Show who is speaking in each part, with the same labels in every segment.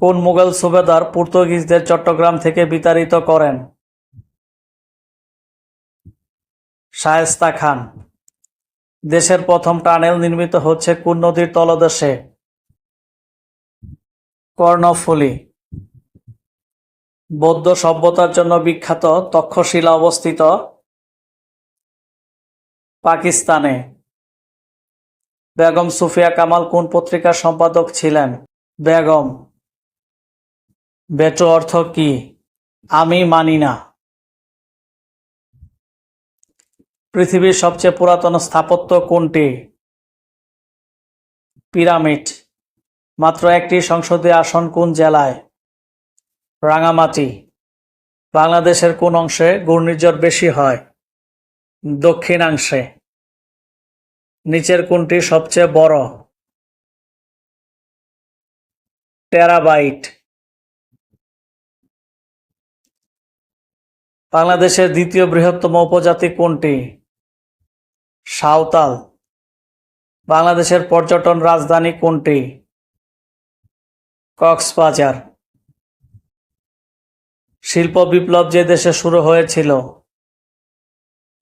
Speaker 1: কোন মুঘল সুবেদার পর্তুগিজদের চট্টগ্রাম থেকে বিতাড়িত করেন? শায়েস্তা খান। দেশের প্রথম টানেল নির্মিত হচ্ছে কোন নদীর তলদেশে? কর্ণফুলী। বৌদ্ধ সভ্যতার জন্য বিখ্যাত তক্ষশিলা অবস্থিত পাকিস্তানে। বেগম সুফিয়া কামাল কোন পত্রিকার সম্পাদক ছিলেন? বেগম। বেটো অর্থ কি? আমি মানি না। পৃথিবীর সবচেয়ে পুরাতন স্থাপত্য কোনটি? পিরামিড। মাত্র একটি সংসদীয় আসন কোন জেলায়? রাঙামাটি। বাংলাদেশের কোন অংশে ঘূর্ণিঝড় বেশি হয়? দক্ষিণাংশে। নিচের কোনটি সবচেয়ে বড়? টেরাবাইট। বাংলাদেশের দ্বিতীয় বৃহত্তম উপজাতি কোনটি? সাঁওতাল। বাংলাদেশের পর্যটন রাজধানী কোনটি? কক্সবাজার। শিল্প বিপ্লব যে দেশে শুরু হয়েছিল,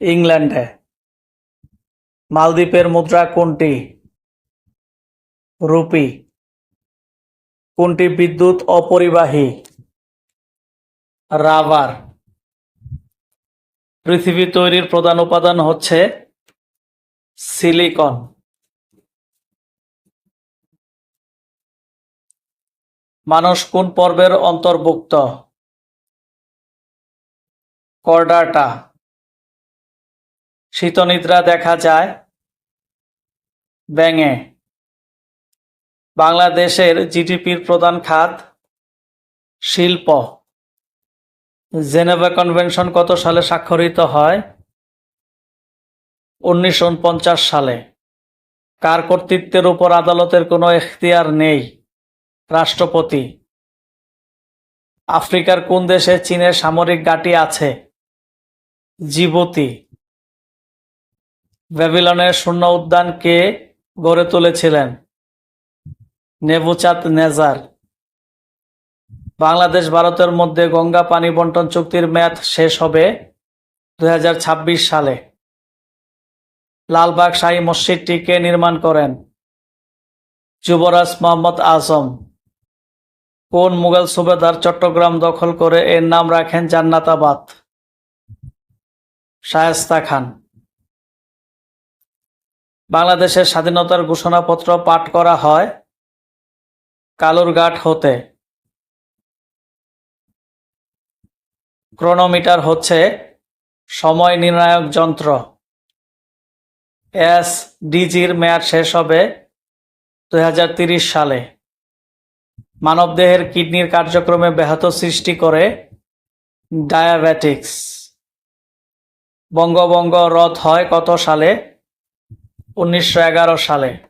Speaker 1: ইংল্যান্ডে। মালদ্বীপের মুদ্রা কোনটি? রুপি। কোনটি বিদ্যুৎ অপরিবাহী? রাবার। পৃথিবী তৈরির প্রধান উপাদান হচ্ছে সিলিকন। মানুষ কোন পর্বের অন্তর্ভুক্ত? কর্ডাটা। শীতনিদ্রা দেখা যায় ব্যাঙে। বাংলাদেশের জিডিপির প্রধান খাত শিল্প। জেনেভা কনভেনশন কত সালে স্বাক্ষরিত হয়? উনিশশো সালে। কার কর্তৃত্বের উপর আদালতের কোনো এখতিয়ার নেই? রাষ্ট্রপতি। আফ্রিকার কোন দেশে চীনের সামরিক ঘাঁটি আছে? জিবুতি। ব্যাবিলনের শূন্য উদ্যান কে গড়ে তুলেছিলেন নেবুচাঁদ নেজার। বাংলাদেশ, ভারতের মধ্যে গঙ্গা পানি বন্টন চুক্তির মেয়াদ শেষ হবে দু হাজার ছাব্বিশ সালে। লালবাগ শাহী মসজিদটি কে নির্মাণ করেন যুবরাজ মোহাম্মদ আজম। কোন মুঘল সুবেদার চট্টগ্রাম দখল করে এর নাম রাখেন জান্নাতাবাদ? শায়েস্তা খান। বাংলাদেশের স্বাধীনতার ঘোষণাপত্র পাঠ করা হয় কালুরঘাট হতে। ক্রোনোমিটার হচ্ছে সময় নির্ণায়ক যন্ত্র। এস ডিজির মেয়াদ শেষ হবে দুই সালে। মানবদেহের কিডনির কার্যক্রমে ব্যাহত সৃষ্টি করে ডায়াবেটিক্স। বঙ্গবঙ্গ রথ হয় কত সালে? উনিশশো এগারো সালে।